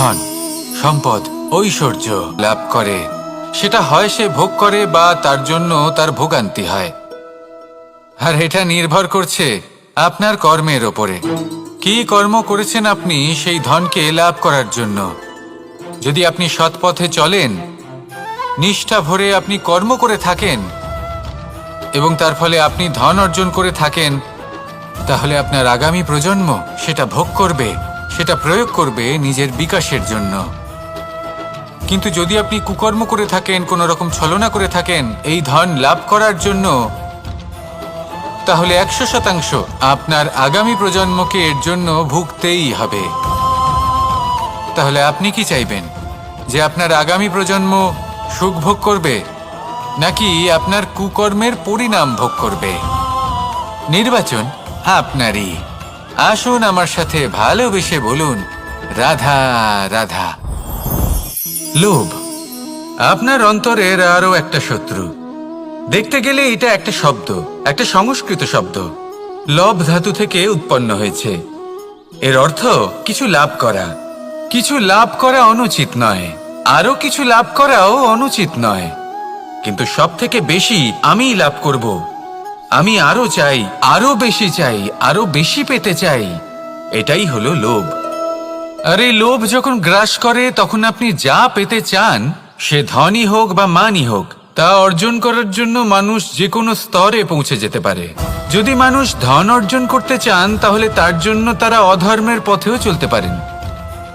ধন, সম্পদ, ঐশ্বর্য লাভ করে। সেটা হয় সে ভোগ করে বা তার জন্য তার ভোগান্তি হয়। আর এটা নির্ভর করছে আপনার কর্মের ওপরে। কি কর্ম করেছেন আপনি সেই ধনকে লাভ করার জন্য? যদি আপনি সৎ পথে চলেন, নিষ্ঠা ভরে আপনি কর্ম করে থাকেন, এবং তার ফলে আপনি ধন অর্জন করে থাকেন, তাহলে আপনার আগামী প্রজন্ম সেটা ভোগ করবে। সেটা প্রয়োগ করবে নিজের বিকাশের জন্য। কিন্তু যদি আপনি কুকর্ম করে থাকেন, কোনো রকম ছলনা করে থাকেন, এই ধন লাভ করার জন্য, তাহলে একশো শতাংশ আপনার আগামী প্রজন্মকে এর জন্য ভুগতেই হবে। তাহলে আপনি কি চাইবেন? যে আপনার আগামী প্রজন্ম সুখ ভোগ করবে, নাকি আপনার কুকর্মের পরিণাম ভোগ করবে? নির্বাচন আপনারই। আসুন আমার সাথে ভালোবেসে বলুন, রাধা রাধা। লোভ, আপনার অন্তরের আরও একটা শত্রু। দেখতে গেলে এটা একটা শব্দ, একটা সংস্কৃত শব্দ। লব ধাতু থেকে উৎপন্ন হয়েছে। এর অর্থ, কিছু লাভ করা। কিছু লাভ করা অনুচিত নয়। আরও কিছু লাভ করাও অনুচিত নয়। কিন্তু সব থেকে বেশি আমিই লাভ করব। আমি আরও চাই, আরও বেশি চাই, আরও বেশি পেতে চাই। এটাই হলো লোভ। আর এই লোভ যখন গ্রাস করে, তখন আপনি যা পেতে চান, সে ধনই হোক বা মানই হোক, তা অর্জন করার জন্য মানুষ যে কোনো স্তরে পৌঁছে যেতে পারে। যদি মানুষ ধন অর্জন করতে চান, তাহলে তার জন্য তারা অধর্মের পথেও চলতে পারেন।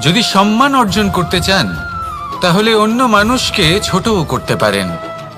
যদি সম্মান অর্জন করতে চান, তাহলে অন্য মানুষকে ছোটও করতে পারেন।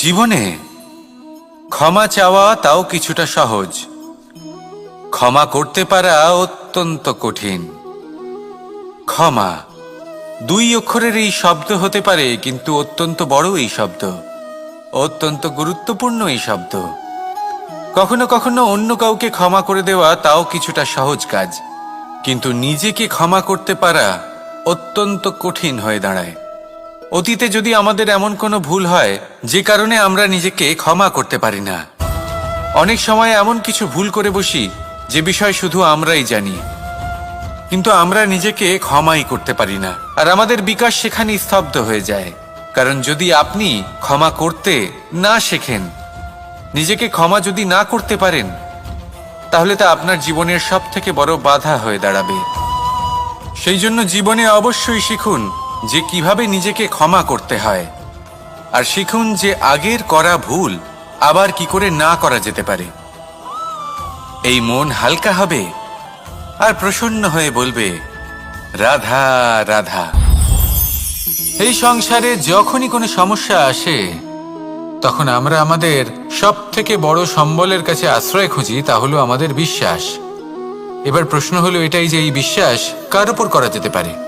জীবনে ক্ষমা চাওয়া তাও কিছুটা সহজ। ক্ষমা করতে পারা অত্যন্ত কঠিন। ক্ষমা দুই অক্ষরের এই শব্দ হতে পারে, কিন্তু অত্যন্ত বড় এই শব্দ, অত্যন্ত গুরুত্বপূর্ণ এই শব্দ। কখনো কখনো অন্য কাউকে ক্ষমা করে দেওয়া তাও কিছুটা সহজ কাজ, কিন্তু নিজেকে ক্ষমা করতে পারা অত্যন্ত কঠিন হয়ে দাঁড়ায়। অতীতে যদি আমাদের এমন কোনো ভুল হয়, যে কারণে আমরা নিজেকে ক্ষমা করতে পারি না। অনেক সময় এমন কিছু ভুল করে বসি, যে বিষয় শুধু আমরাই জানি। কিন্তু আমরা নিজেকে ক্ষমাই করতে পারি না। আর আমাদের বিকাশ সেখানে স্তব্ধ হয়ে যায়। কারণ যদি আপনি ক্ষমা করতে না শেখেন, নিজেকে ক্ষমা যদি না করতে পারেন, তাহলে তা আপনার জীবনের সব থেকে বড় বাধা হয়ে দাঁড়াবে। সেই জন্য জীবনে অবশ্যই শিখুন যে কীভাবে নিজেকে ক্ষমা করতে হয়। আর শিখুন যে আগের করা ভুল আবার কি করে না করা যেতে পারে। এই মন হালকা হবে আর প্রসন্ন হয়ে বলবে, রাধা রাধা। এই সংসারে যখনই কোনো সমস্যা আসে, তখন আমরা আমাদের সব থেকে বড় সম্বলের কাছে আশ্রয় খুঁজি, তা হলো আমাদের বিশ্বাস। এবার প্রশ্ন হলো এটাই যে এই বিশ্বাস কার উপর করা যেতে পারে?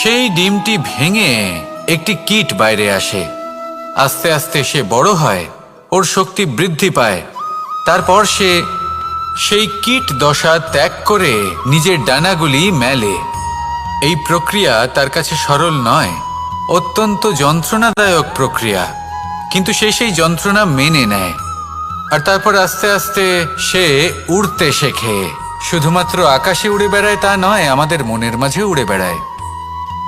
সেই ডিমটি ভেঙে একটি কীট বাইরে আসে। আস্তে আস্তে সে বড় হয়, ওর শক্তি বৃদ্ধি পায়। তারপর সে সেই কীট দশা ত্যাগ করে নিজের ডানাগুলি মেলে। এই প্রক্রিয়া তার কাছে সরল নয়, অত্যন্ত যন্ত্রণাদায়ক প্রক্রিয়া, কিন্তু সে সেই যন্ত্রণা মেনে নেয়। আর তারপর আস্তে আস্তে সে উড়তে শেখে। শুধুমাত্র আকাশে উড়ে বেড়ায় তা নয়, আমাদের মনের মাঝে উড়ে বেড়ায়।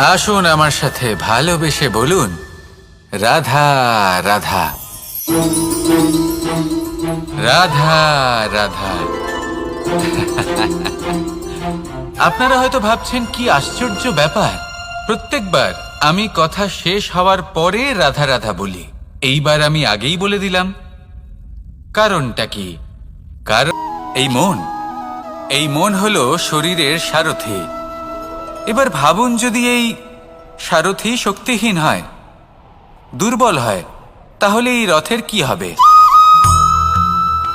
আসুন আমার সাথে ভালোবেসে বলুন, রাধা রাধা। রাধা রাধা। আপনারা হয়তো ভাবছেন, কি আশ্চর্য ব্যাপার। প্রত্যেকবার আমি কথা শেষ হওয়ার পরে রাধা রাধা বলি। এইবার আমি আগেই বলে দিলাম। কারণটা কি? কারণ, এই মন। এই মন হলো শরীরের সারথি। এবার ভাবুন যদি এই সারথি শক্তিহীন হয়, দুর্বল হয়, তাহলে এই রথের কি হবে?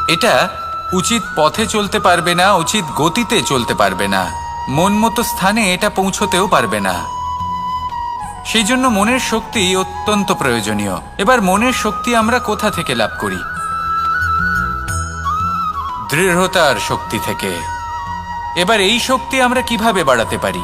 এটা উচিত পথে চলতে পারবে না, উচিত গতিতে চলতে পারবে না। মন মতো স্থানে এটা পৌঁছতেও পারবে না। সেই জন্য মনের শক্তি অত্যন্ত প্রয়োজনীয়। এবার মনের শক্তি আমরা কোথা থেকে লাভ করি? দৃঢ়তার শক্তি থেকে। এবার এই শক্তি আমরা কীভাবে বাড়াতে পারি?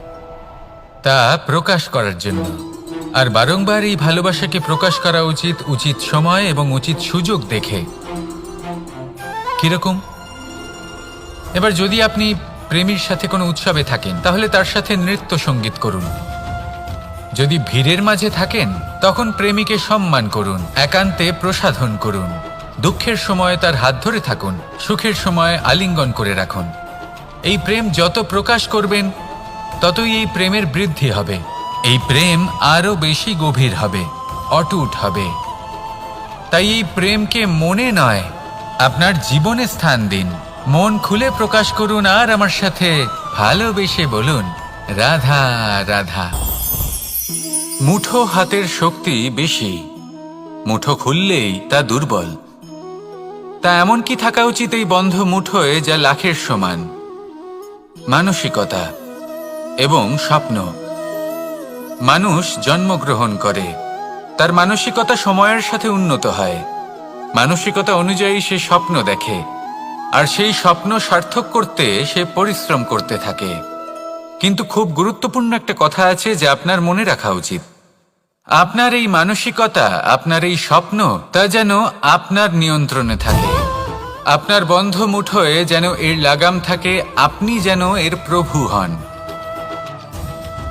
তা প্রকাশ করার জন্য। আর বারংবার এই ভালোবাসাকে প্রকাশ করা উচিত উচিত সময় এবং উচিত সুযোগ দেখে। কীরকম? এবার যদি আপনি প্রেমীর সাথে কোনো উৎসবে থাকেন, তাহলে তার সাথে নৃত্য সংগীত করুন। যদি ভিড়ের মাঝে থাকেন, তখন প্রেমীকে সম্মান করুন, একান্তে প্রসাধন করুন। দুঃখের সময় তার হাত ধরে থাকুন, সুখের সময় আলিঙ্গন করে রাখুন। এই প্রেম যত প্রকাশ করবেন ততই এই প্রেমের বৃদ্ধি হবে। এই প্রেম আরও বেশি গভীর হবে, অটুট হবে। তাই এই প্রেমকে মনে নয়, আপনার জীবনে স্থান দিন। মন খুলে প্রকাশ করুন আর আমার সাথে ভালোবেসে বলুন, রাধা রাধা। মুঠো হাতের শক্তি বেশি, মুঠো খুললেই তা দুর্বল। তা এমন কি থাকা উচিত এই বন্ধ মুঠোয় যা লাখের সমান? মানসিকতা। এবং স্বপ্ন। মানুষ জন্মগ্রহণ করে। তার মানসিকতা সময়ের সাথে উন্নত হয়। মানসিকতা অনুযায়ী সে স্বপ্ন দেখে। আর সেই স্বপ্ন সার্থক করতে সে পরিশ্রম করতে থাকে। কিন্তু খুব গুরুত্বপূর্ণ একটা কথা আছে যে আপনার মনে রাখা উচিত। আপনার এই মানসিকতা, আপনার এই স্বপ্ন, তা যেন আপনার নিয়ন্ত্রণে থাকে। আপনার বন্ধ মুঠোয় যেন এর লাগাম থাকে, আপনি যেন এর প্রভু হন।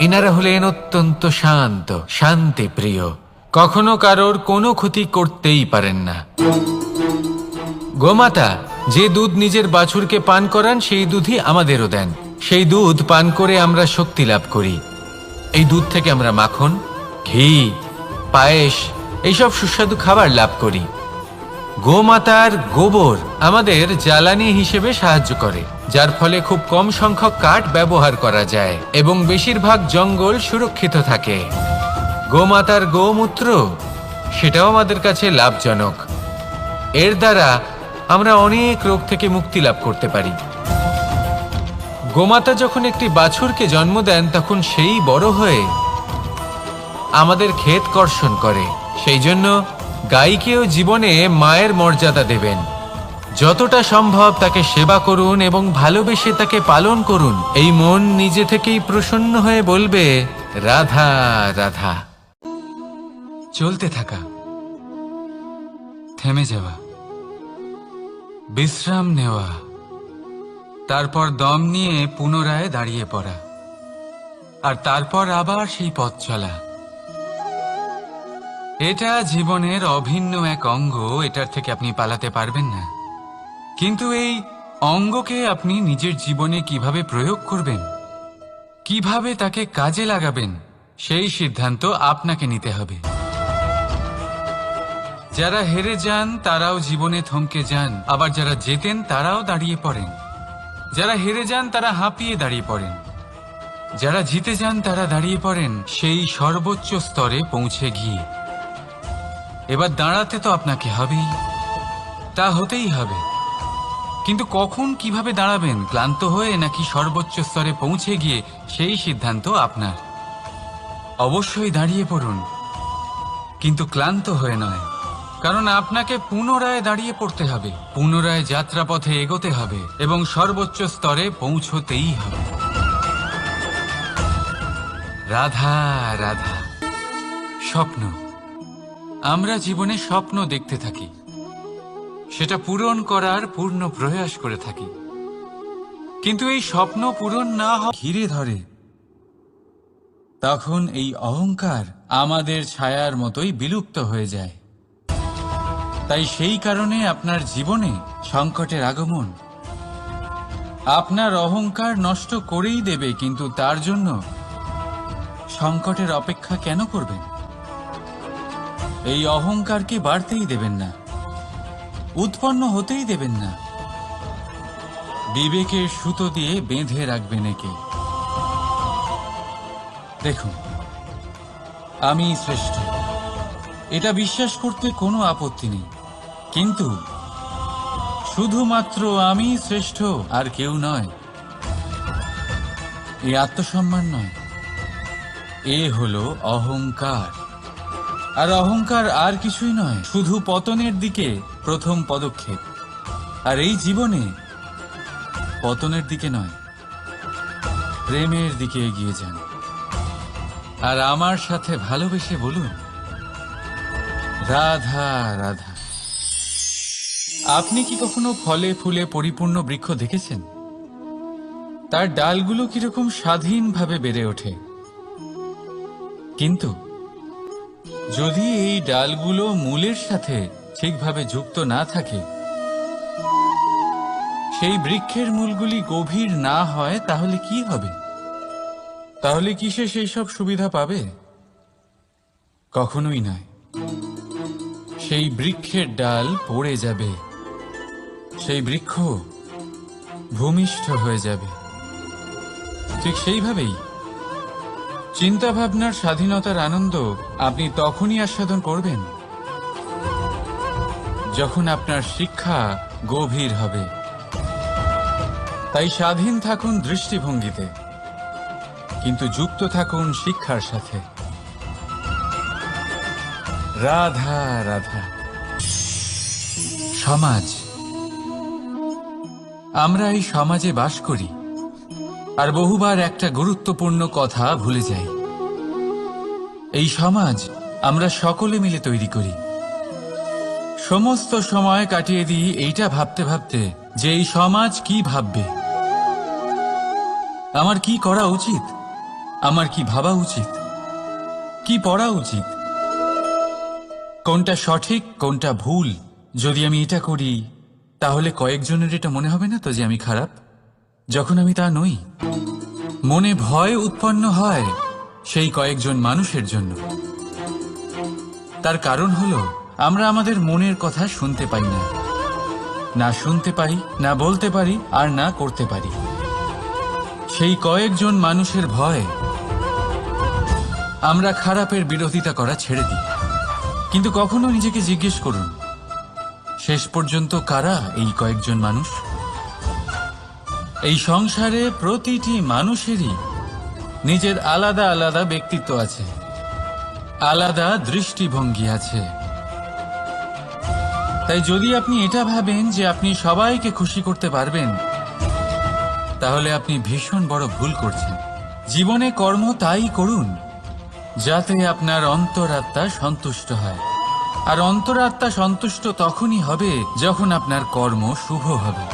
এনারা হলেন অত্যন্ত শান্ত, শান্তি প্রিয়। কখনো কারোর কোনো ক্ষতি করতেই পারেন না। গোমাতা, যে দুধ নিজের বাছুরকে পান করান, সেই দুধই আমাদেরও দেন। সেই দুধ পান করে আমরা শক্তি লাভ করি। এই দুধ থেকে আমরা মাখন, ঘি, পায়েস, এইসব সুস্বাদু খাবার লাভ করি। গোমাতার গোবর আমাদের জ্বালানি হিসেবে সাহায্য করে। যার ফলে খুব কম সংখ্যক কাঠ ব্যবহার করা যায় এবং বেশিরভাগ জঙ্গল সুরক্ষিত থাকে। গোমাতার গোমূত্র, সেটাও আমাদের কাছে লাভজনক। এর দ্বারা আমরা অনেক রোগ থেকে মুক্তি লাভ করতে পারি। গোমাতা যখন একটি বাছুরকে জন্ম দেন, তখন সেই বড় হয়ে আমাদের ক্ষেত কর্ষণ করে। সেই জন্য গাইকেও জীবনে মায়ের মর্যাদা দেবেন। যতটা সম্ভব তাকে সেবা করুন এবং ভালোবেসে তাকে পালন করুন। এই মন নিজে থেকেই প্রসন্ন হয়ে বলবে, রাধা রাধা। চলতে থাকা। থেমে যাওয়া। বিশ্রাম নেওয়া। তারপর দম নিয়ে পুনরায় দাঁড়িয়ে পড়া। আর তারপর আবার সেই পথ চলা। এটা জীবনের অভিন্ন এক অঙ্গ, এটার থেকে আপনি পালাতে পারবেন না। কিন্তু এই অঙ্গকে আপনি নিজের জীবনে কীভাবে প্রয়োগ করবেন? কীভাবে তাকে কাজে লাগাবেন? সেই সিদ্ধান্ত আপনাকে নিতে হবে। যারা হেরে যান, তারাও জীবনে থমকে যান। আবার যারা জেতেন, তারাও দাঁড়িয়ে পড়েন। যারা হেরে যান, তারা হাঁপিয়ে দাঁড়িয়ে পড়েন। যারা জিতে যান, তারা দাঁড়িয়ে পড়েন। সেই সর্বোচ্চ স্তরে পৌঁছে গিয়ে। এবার দাঁড়াতে তো আপনাকে হবেই। তা হতেই হবে। কিন্তু কখন কীভাবে দাঁড়াবেন? ক্লান্ত হয়ে নাকি সর্বোচ্চ স্তরে পৌঁছে গিয়ে সেই সিদ্ধান্ত আপনার? অবশ্যই দাঁড়িয়ে পড়ুন। কিন্তু ক্লান্ত হয়ে নয়। কারণ আপনাকে পুনরায় দাঁড়িয়ে পড়তে হবে। পুনরায় যাত্রাপথে এগোতে হবে এবং সর্বোচ্চ স্তরে পৌঁছতেই হবে। রাধা রাধা। স্বপ্ন। আমরা জীবনে স্বপ্ন দেখতে থাকি। সেটা পূরণ করার পূর্ণ প্রয়াস করে থাকি। কিন্তু এই স্বপ্ন পূরণ না ঘিরে ধরে। তখন এই অহংকার আমাদের ছায়ার মতোই বিলুপ্ত হয়ে যায়। তাই সেই কারণে আপনার জীবনে সংকটের আগমন। আপনার অহংকার নষ্ট করেই দেবে, কিন্তু তার জন্য সংকটের অপেক্ষা কেন করবেন? এই অহংকারকে বাড়তেই দেবেন না। উৎপন্ন হতেই দেবেন না। বিবেকের সুতো দিয়ে বেঁধে রাখবেন একে। দেখুন, আমি শ্রেষ্ঠ। এটা বিশ্বাস করতে কোনো আপত্তি নেই। কিন্তু শুধুমাত্র আমি শ্রেষ্ঠ আর কেউ নয়, এ আত্মসম্মান নয়। এ হলো অহংকার। আর অহংকার আর কিছুই নয়, শুধু পতনের দিকে প্রথম পদক্ষেপ। আর এই জীবনে পতনের দিকে নয়, প্রেমের দিকে এগিয়ে যান। আর আমার সাথে ভালোবেসে বলুন, রাধা রাধা। আপনি কি কখনো ফলে ফুলে পরিপূর্ণ বৃক্ষ দেখেছেন? তার ডালগুলো কীরকম স্বাধীনভাবে বেড়ে ওঠে। কিন্তু যদি এই ডালগুলো মূলের সাথে ঠিকভাবে যুক্ত না থাকে, সেই বৃক্ষের মূলগুলি গভীর না হয়, তাহলে কি হবে? তাহলে কি সে সেই সব সুবিধা পাবে? কখনোই নয়। সেই বৃক্ষের ডাল পড়ে যাবে। সেই বৃক্ষ ভূমিষ্ঠ হয়ে যাবে। ঠিক সেইভাবেই চিন্তা ভাবনার স্বাধীনতার আনন্দ আপনি তখনই আস্বাদন করবেন যখন আপনার শিক্ষা গভীর হবে। তাই স্বাধীন থাকুন দৃষ্টিভঙ্গিতে, কিন্তু যুক্ত থাকুন শিক্ষার সাথে। রাধা রাধা। সমাজ। আমরা এই সমাজে বাস করি। আর বহুবার একটা গুরুত্বপূর্ণ কথা ভুলে যাই। এই সমাজ আমরা সকলে মিলে তৈরি করি। সমস্ত সময় কাটিয়ে দিই এইটা ভাবতে ভাবতে যে এই সমাজ কি ভাববে। আমার কি করা উচিত? আমার কি ভাবা উচিত? কি পড়া উচিত? কোনটা সঠিক, কোনটা ভুল? যদি আমি এটা করি, তাহলে কয়েকজনের এটা মনে হবে না তো যে আমি খারাপ? যখন আমি তা নই, মনে ভয় উৎপন্ন হয় সেই কয়েকজন মানুষের জন্য। তার কারণ হলো, আমরা আমাদের মনের কথা শুনতে পাই না। না শুনতে পারি, না বলতে পারি, আর না করতে পারি। সেই কয়েকজন মানুষের ভয় আমরা খারাপের বিরোধিতা করা ছেড়ে দিই। কিন্তু কখনো নিজেকে জিজ্ঞেস করুন, শেষ পর্যন্ত কারা এই কয়েকজন মানুষ? এই সংসারে প্রতিটি মানুষেরই নিজের আলাদা আলাদা ব্যক্তিত্ব আছে, আলাদা দৃষ্টিভঙ্গি আছে। তাই যদি আপনি এটা ভাবেন যে আপনি সবাইকে খুশি করতে পারবেন, তাহলে আপনি ভীষণ বড় ভুল করছেন। জীবনে কর্ম তাই করুন, যাতে আপনার অন্তরাত্মা সন্তুষ্ট হয়। আর অন্তরাত্মা সন্তুষ্ট তখনই হবে যখন আপনার কর্ম শুভ হবে।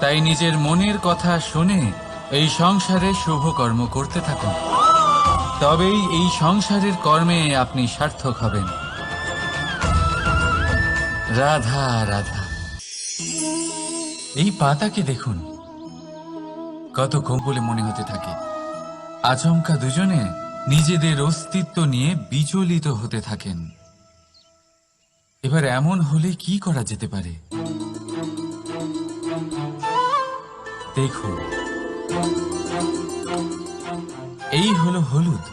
তাই নিজের মনের কথা শুনে এই সংসারে শুভ কর্ম করতে থাকুন। তবেই এই সংসারের কর্মে আপনি সার্থক হবেন। রাধা রাধা। এই পাতাকে দেখুন। কত কম বলে মনে হতে থাকে। আচমকা দুজনে নিজেদের অস্তিত্ব নিয়ে বিচলিত হতে থাকেন। এবার এমন হলে কি করা যেতে পারে? দেখুন। এই হলো হলুদ।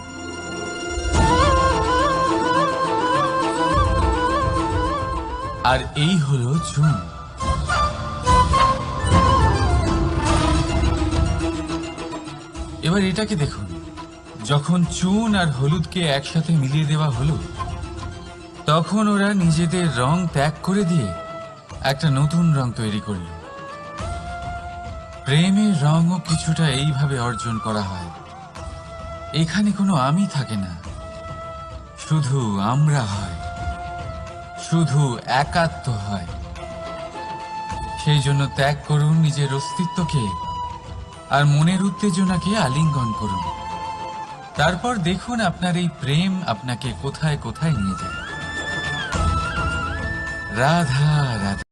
আর এই হলো চুন। এবার এটাকে দেখুন। যখন চুন আর হলুদকে একসাথে মিলিয়ে দেওয়া হলো, তখন ওরা নিজেদের রং ত্যাগ করে দিয়ে একটা নতুন রং তৈরি করল। প্রেমের রঙও কিছুটা এইভাবে অর্জন করা হয়। এখানে কোনো আমি থাকে না। শুধু আমরা হয়। শুধু একাত্ম হয়। সেই জন্য ত্যাগ করুন নিজের অস্তিত্বকে আর মনের উত্তেজনাকে আলিঙ্গন করুন। তারপর দেখুন আপনার এই প্রেম আপনাকে কোথায় কোথায় নিয়ে যায়। রাধা রাধা।